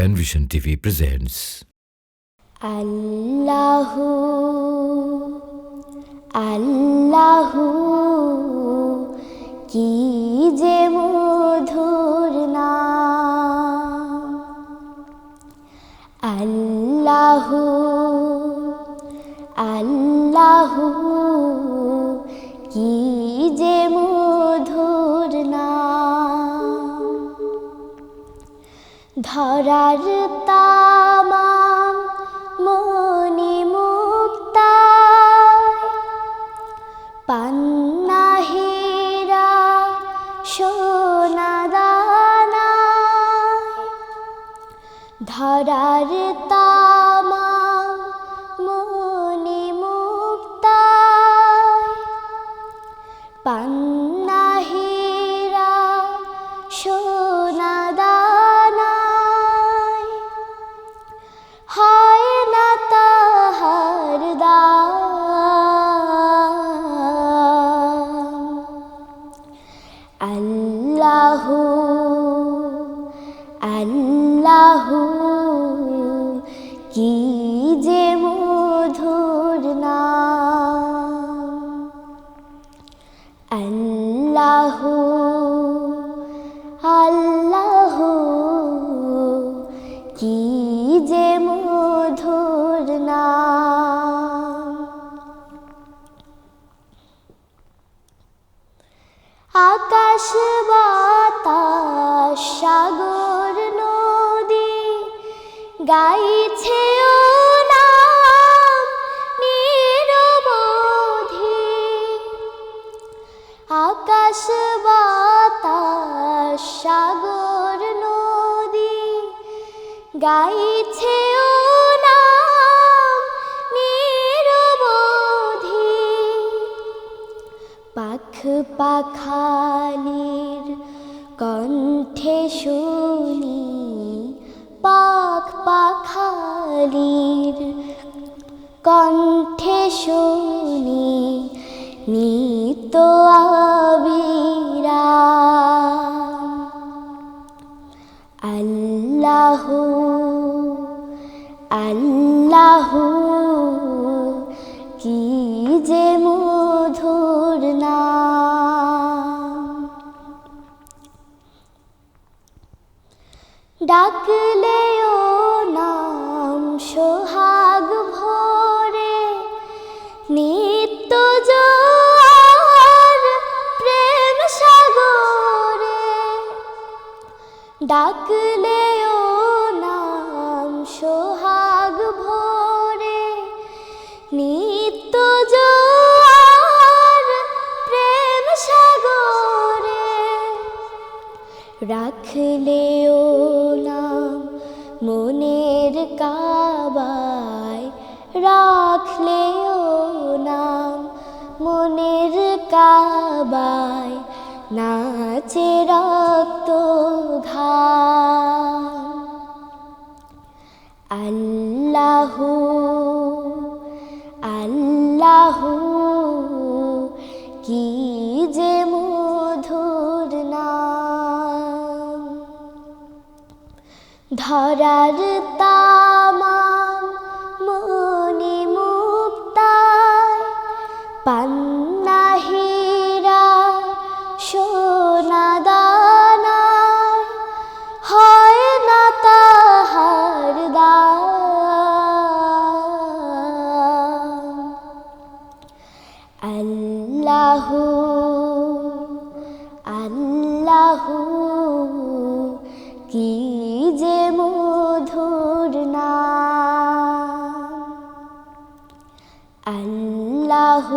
Penvision TV presents আল্লাহ আল্লাহ কি যে মধুর নাম আল্লাহ আল্লাহ কি ধরার তামাম মনি মুক্তা পান্না হীরা সোনা দানা ধরার তামাম আল্লাহ কি যে মধুর নাম? আল্লাহ আল্লাহ কি যে মধুর নাম? আকাশ বাতাস সাগর গাইছে ও নাম আকাশ, বাতাস, সাগর, নদী গাইছে ও নাম নিরবধি। পাখ পাখালির কণ্ঠে শুনি পাখ পাখালির কণ্ঠে শুনি নিত আল্লাহ আল্লাহ কি যে ডাকলে ও নাম সোহাগ ভরে। নিত্য জোয়ার প্রেম সাগরে। ডাকলে রাখলে ও নাম মনের কাবায়। ও নাম মনের কাবায়। নাচে রক্ত ঘাম আল্লাহ আল্লাহ, কি যে মধুর ধরার তামাম মনি মুক্তায়। পান্না হীরা সোনা দানায়। হয় না তাহার আল্লাহ আল্লাহ আল্লাহ আল্লাহ